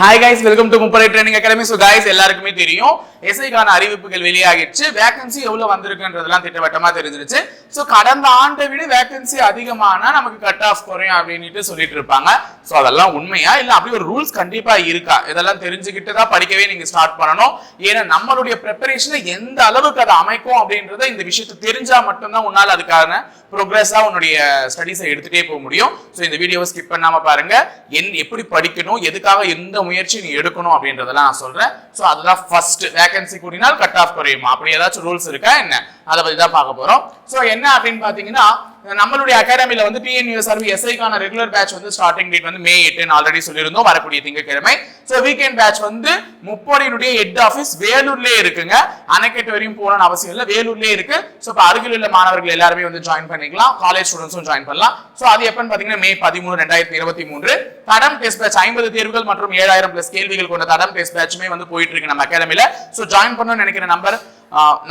Hi guys welcome to Muppadai training academy so guys எல்லாருக்குமே தெரியும். எஸ்ஐக்கான அறிவிப்புகள் வெளியாகிடுச்சு. வேகன்சி எவ்வளோ வந்திருக்குன்றதெல்லாம் திட்டவட்டமா தெரிஞ்சிருச்சு. ஸோ கடந்த ஆண்டை விட வேகன்சி அதிகமானா நமக்கு கட் ஆஃப் குறையும் அப்படின்ட்டு சொல்லிட்டு இருப்பாங்க. ஸோ அதெல்லாம் உண்மையா? இல்ல அப்படி ஒரு ரூல்ஸ் கண்டிப்பா இருக்கா? இதெல்லாம் தெரிஞ்சுக்கிட்டு தான் படிக்கவே நீங்க ஸ்டார்ட் பண்ணணும். ஏன்னா நம்மளுடைய ப்ரிப்பரேஷனை எந்த அளவுக்கு அதை அமைக்கும் அப்படின்றத இந்த விஷயத்தை தெரிஞ்சா மட்டும்தான் உன்னால அதுக்கான ப்ரோக்ரஸாக உன்னுடைய ஸ்டடீஸை எடுத்துகிட்டே போக முடியும். ஸோ இந்த வீடியோவை ஸ்கிப் பண்ணாம பாருங்க. என் எப்படி படிக்கணும்? எதுக்காக எந்த முயற்சி நீ எடுக்கணும் அப்படின்றதெல்லாம் நான் சொல்றேன். ஸோ அதுதான் ஃபர்ஸ்ட் வேகன்சி கூடினால் கட் ஆஃப் குறையுமா? அப்படி ஏதாச்சும் ரூல்ஸ் இருக்கா என்ன? அதை பத்தி தான் பார்க்க போறோம். ஸோ என்ன அப்படின்னு பாத்தீங்கன்னா நம்மளுடைய அகாடமில வந்து டிஎன்யூஎஸ்ஆர்பி எஸ்ஐக்கான ரெகுலர் பேட்ச் வந்து ஸ்டார்டிங் டேட் வந்து மே எட்டுன்னு ஆல்ரெடி சொல்லியிருந்தோம். வரக்கூடிய திங்கட்கிழமை. ஸோ வீக்கெண்ட் பேட்ச் வந்து முப்படியினுடைய ஹெட் ஆஃபீஸ் வேலூர்லயே இருக்குங்க. அணைக்கட்டு வரையும் போகணும்னு அவசியம் இல்லை. வேலூர்லயே இருக்கு. ஸோ இப்போ அருகில் உள்ள மாணவர்கள் எல்லாருமே வந்து ஜாயின் பண்ணிக்கலாம். காலேஜ் ஸ்டூடெண்ட்ஸும் ஜாயின் பண்ணலாம். ஸோ அது எப்பன்னு பாத்தீங்கன்னா மே பதிமூணு ரெண்டாயிரத்தி இருபத்தி மூன்று. தடம் டெஸ்ட் பேட்ச் ஐம்பது தேர்வுகள் மற்றும் ஏழாயிரம் பிளஸ் கேள்விகள் கொண்ட தடம் டெஸ்ட் பேட்சுமே வந்து போயிட்டு இருக்கு நம்ம அகாடமியில. ஸோ ஜாயின் பண்ணணும்னு நினைக்கிற நம்பர்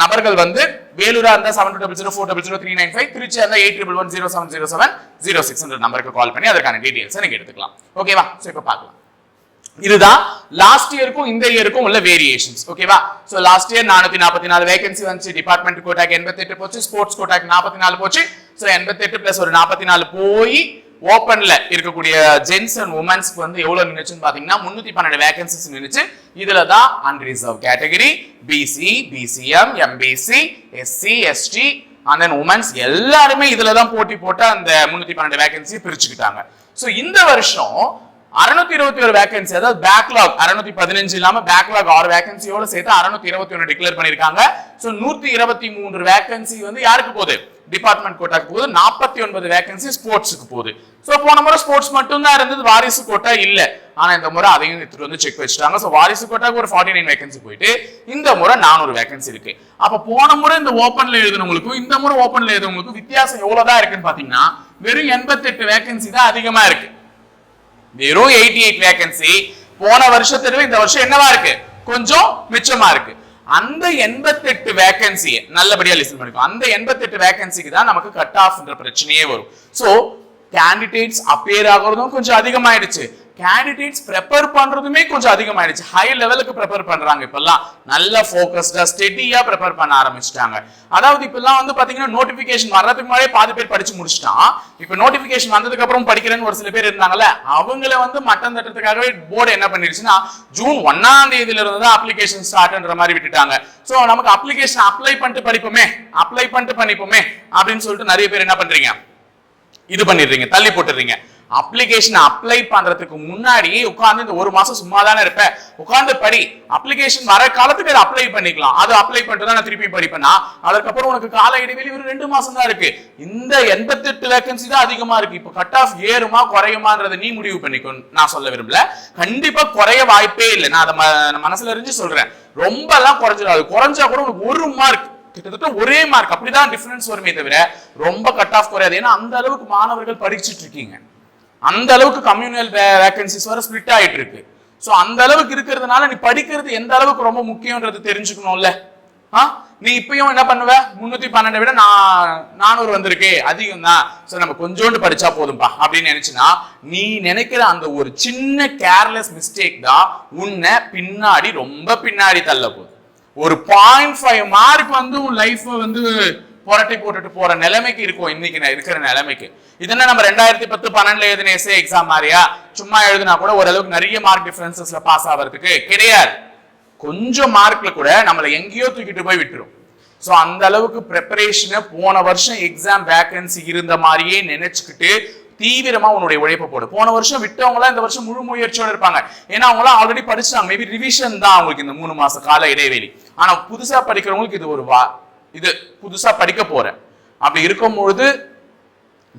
நபர்கள் வந்து வேலூரா இருந்தா seven two double zero four double zero three nine five திருச்சியா இருந்தால் eight triple one zero seven zero seven zero six நம்பருக்கு கால் பண்ணி அதற்கான டீடைல்ஸ் நீங்கள் எடுத்துக்கலாம். ஓகேவா ஸோ இப்போ பார்க்கலாம். இதுதான் லாஸ்ட் இயருக்கும் இந்த இயருக்கும் உள்ள வேரியேஷன்ஸ் ஓகேவா சோ லாஸ்ட் இயர் நானூத்தி நாற்பத்தி நாலு வேகன்சி வந்துச்சு. டிபார்ட்மெண்ட் கோட்டாக்கு எண்பத்தி எட்டு போச்சு. ஸ்போர்ட்ஸ் கோட்டாக்கு நாற்பத்தி நாலு போச்சு. சோ எண்பத்தி எட்டு பிளஸ் ஒரு நாற்பத்தி நாலு போய் ஓப்பன்ல இருக்கக்கூடிய ஜென்ஸ் அண்ட் உமன்ஸ்க்கு வந்து எவ்வளவு நின்னுச்சுன்னு பாத்தீங்கன்னா முன்னூத்தி பன்னெண்டு வேகன்சிஸ் நின்றுச்சு இதுல தான் unreserve category BC BCM MBC SC ST and then womens எல்லாருமே இதுல தான் போட்டி போட்டு அந்த முன்னூத்தி பன்னெண்டு வேகன்சி பிரிச்சுக்கிட்டாங்க. ஸோ இந்த வருஷம் அறுநூத்தி இருபத்தி ஒரு வேகன்சி அதாவது பேக்லாக் அறுநூத்தி பதினஞ்சு இல்லாம பேக்லாக் ஆறு வேகன்சியோட சேர்த்து அறுநூத்தி இருபத்தி ஒன்று டிக்ளேர் பண்ணிருக்காங்க ஸோ நூத்தி இருபத்தி மூன்று வேகன்சி வந்து யாருக்கு போகுது? டிபார்ட்மெண்ட் கோட்டாக்கு போகுது. நாற்பத்தி ஒன்பது வேகன்சி ஸ்போர்ட்ஸுக்கு போகுது. ஸோ போன முறை ஸ்போர்ட்ஸ் மட்டும் தான் இருந்தது. வாரிசு கோட்டா இல்லை. ஆனால் இந்த முறை அதையும் எடுத்துட்டு வந்து செக் வச்சுட்டாங்க. ஸோ வாரிசு கோட்டாக்கு ஒரு ஃபார்ட்டி நைன் வேகன்சி போயிட்டு இந்த முறை நானூறு வேகன்சி இருக்கு. அப்போ போன முறை இந்த ஓப்பன்ல எழுதுனவங்களுக்கும் இந்த முறை ஓப்பன்ல எழுதுனவங்களுக்கும் வித்தியாசம் எவ்வளோதான் இருக்குன்னு பார்த்தீங்கன்னா வெறும் எண்பத்தெட்டு வேகன்சி தான் அதிகமா இருக்கு. வெறும் எயிட்டி எயிட் வேகன்சி போன வருஷத்துல இந்த வருஷம் என்னவா இருக்கு? கொஞ்சம் மிச்சமா இருக்கு. அந்த எண்பத்தெட்டு வேகன்சி நல்லபடியா லிசன் பண்ணிக்கோ. அந்த எண்பத்தெட்டு வேகன்சிக்கு தான் நமக்கு கட் ஆஃப்ன்ற பிரச்சனையே வரும். சோ கேண்டிடேட்ஸ் அப்பியர் ஆகுறதும் கொஞ்சம் அதிகமாயிடுச்சு. கேண்டிடேட்ஸ் ப்ரிப்பேர் பண்றதுமே கொஞ்சம் அதிகமாயிடுச்சு. ஹை லெவலுக்கு ப்ரிப்பேர் பண்றாங்க இப்பெல்லாம். நல்ல ஃபோக்கஸ்டா ஸ்டெடியா ப்ரிப்பேர் பண்ண ஆரம்பிச்சிட்டாங்க. அதாவது இப்பெல்லாம் வந்து பாத்தீங்கன்னா நோட்டிபிகேஷன் வர்றதுக்கு முன்னாடியே பாதி பேர் படிச்சு முடிச்சிட்டான். இப்போ நோட்டிபிகேஷன் வந்ததுக்கு அப்புறம் படிக்கிறேன்னு ஒரு சில பேர் இருந்தாங்கல்ல அவங்கள வந்து மட்டம் தட்டுறதுக்காகவே போர்டு என்ன பண்ணிருச்சுன்னா ஜூன் ஒன்னாம் தேதியில இருந்து தான் அப்ளிகேஷன் ஸ்டார்ட்ன்ற மாதிரி விட்டுட்டாங்க. சோ நமக்கு அப்ளிகேஷன் அப்ளை பண்ணிட்டு படிப்போமே அப்ளை பண்ணிட்டு பண்ணிப்போமே அப்படின்னு சொல்லிட்டு நிறைய பேர் என்ன பண்றீங்க? இது பண்ணிடுறீங்க தள்ளி போட்டுறீங்க அப்ளிகேஷன் அப்ளை பண்றதுக்கு முன்னாடி உட்காந்து இந்த ஒரு மாசம் சும்மா தானே இருப்பேன் உட்காந்து படி. அப்ளிகேஷன் வர காலத்துக்கு அதை அப்ளை பண்ணிக்கலாம். அது அப்ளை பண்ணிட்டு தான் நான் திருப்பி படிப்பேனா? அதுக்கப்புறம் உனக்கு கால இடைவெளி ஒரு ரெண்டு மாசம் தான் இருக்கு. இந்த எண்பத்தெட்டு வேகன்சி தான் அதிகமா இருக்கு. இப்போ கட் ஆஃப் ஏறுமா குறையுமான்றதை நீ முடிவு பண்ணிக்கோ. நான் சொல்ல விரும்பல. கண்டிப்பா குறைய வாய்ப்பே இல்லை. நான் அதை ம- மனசுல இருந்து சொல்றேன். ரொம்ப எல்லாம் குறைஞ்சிடாது. குறைஞ்சா கூட உனக்கு ஒரு மார்க் கிட்டத்தட்ட ஒரே மார்க் அப்படிதான் டிஃபரன்ஸ் வருமே தவிர ரொம்ப கட் ஆஃப் குறையாது. ஏன்னா அந்த அளவுக்கு மாணவர்கள் படிச்சுட்டு இருக்கீங்க. அந்த அளவுக்கு கம்யூனல் வேகன்சிஸ் வர ஸ்பிளிட் ஆகிட்டு இருக்கு ஸோ அந்த அளவுக்கு இருக்கிறதுனால நீ படிக்கிறது எந்த அளவுக்கு ரொம்ப முக்கியன்றது தெரிஞ்சுக்கணும்ல? ஆ? நீ இப்பயும் என்ன பண்ணுவ? முன்னூத்தி பன்னெண்டை விட நான் நானூறு வந்திருக்கே. அதிகம் தான் ஸோ நம்ம கொஞ்சோண்டு படிச்சா போதும்பா. அப்படின்னு நினைச்சுனா நீ நினைக்கிற அந்த ஒரு சின்ன கேர்லெஸ் மிஸ்டேக் தான் உன்னை பின்னாடி ரொம்ப பின்னாடி தள்ள போகுது. ஒரு பாயிண்ட் ஃபைவ் மார்க் வந்து உன் லைஃப் வந்து புரட்டி போட்டுட்டு போற நிலைமைக்கு இருக்கும் இன்னைக்கு நான் இருக்கிற நிலைமைக்கு. இதென்ன நம்ம ரெண்டாயிரத்தி பத்து பன்னெண்டுல எழுதின எஸ்ஏ எக்ஸாம் மாதிரியா? சும்மா எழுதினா கூட ஓரளவுக்கு நிறைய மார்க் டிஃபரன்சஸ்ல பாஸ் ஆகிறதுக்கு கிடையாது. கொஞ்சம் மார்க்ல கூட நம்மளை எங்கேயோ தூக்கிட்டு போய் விட்டுரும். ஸோ அந்த அளவுக்கு ப்ரிப்பரேஷனை போன வருஷம் எக்ஸாம் வேக்கன்சி இருந்த மாதிரியே நினைச்சுக்கிட்டு தீவிரமா உன்னுடைய உழைப்பை போடு. போன வருஷம் விட்டவங்களாம் இந்த வருஷம் முழு முயற்சியோட இருப்பாங்க. ஏன்னா அவங்களாம் ஆல்ரெடி படிச்சாங்க. மேபி ரிவிஷன் தான் அவங்களுக்கு இந்த மூணு மாச கால இடைவெளி. ஆனா புதுசா படிக்கிறவங்களுக்கு இது ஒரு வா இது புதுசா படிக்க போறேன். அப்படி இருக்கும்பொழுது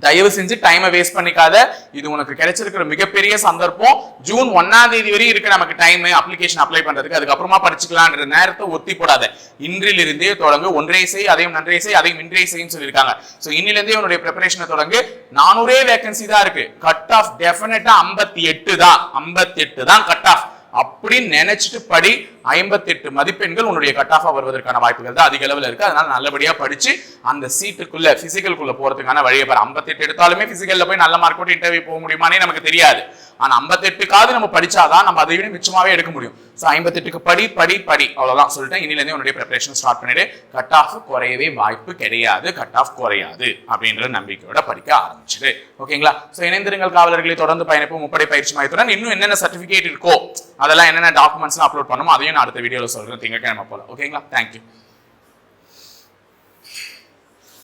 தயவு செஞ்சு டைமை வேஸ்ட் பண்ணிக்காத. இது உனக்கு கிடைச்சிருக்கிற மிகப்பெரிய சந்தர்ப்பம். ஜூன் ஒன்னாம் தேதி வரையும் இருக்கு நமக்கு டைம் அப்ளிகேஷன் அப்ளை பண்றதுக்கு. அதுக்கப்புறமா படிச்சுக்கலான்ற நேரத்தை ஒத்தி போடாத. இன்றிலிருந்தே தொடங்கு. ஒன்றே செய் அதையும் நன்றே செய் அதையும் இன்றே செய்யும் சொல்லியிருக்காங்க. ஸோ இன்னிலிருந்தே உன்னுடைய ப்ரிப்பரேஷனை தொடங்கு. நானூறே வேகன்சி தான் இருக்கு. கட் ஆஃப் டெஃபினட்டா ஐம்பத்தி எட்டு தான். ஐம்பத்தி எட்டு தான் கட் ஆஃப் அப்படின்னு நினைச்சிட்டு படி ஐம்பத்தெட்டு மதிப்பெண்கள் உன்னுடைய கட் ஆஃப் வருவதற்கான வாய்ப்புகள் தான் அதிக அளவில் இருக்குது அதனால் நல்லபடியாக படிச்சு அந்த சீட்டுக்குள்ள பிசிக்கலுக்குள்ள போறதுக்கான வழியை பாரு. ஐம்பத்தெட்டு எடுத்தாலுமே ஃபிசிக்கலில் போய் நல்ல மார்க் போட்டு இன்டர்வியூ போக முடியுமானே நமக்கு தெரியாது. ஆனா ஐம்பத்தெட்டுக்காவது நம்ம படிச்சாதான் நம்ம அதை விட மிச்சமாவே எடுக்க முடியும். ஸோ ஐம்பத்தெட்டுக்கு படி படி படி. அவ்வளோதான் சொல்லிட்டேன். இன்னிலேருந்து உன்னுடைய ப்ரிப்பரேஷன் ஸ்டார்ட் பண்ணிவிட்டு கட் ஆஃப் குறையவே வாய்ப்பு கிடையாது. கட் ஆஃப் குறையாது அப்படின்ற நம்பிக்கையோட படிக்க ஆரம்பிச்சிடு. ஓகேங்களா? ஸோ இணைந்திருங்கள் காவலர்களை தொடர்ந்து பயணிப்பு முப்படை பயிற்சி மையத்துடன் இன்னும் என்னென்ன சர்டிஃபிகேட் இருக்கோ அதெல்லாம் என்னென்ன டாக்குமெண்ட்ஸ்லாம் அப்லோட் பண்ணுமோ அதையும் நான் அடுத்த வீடியோவில் சொல்கிறேன் திங்கக்கிழமை போல. ஓகேங்களா தேங்க்யூ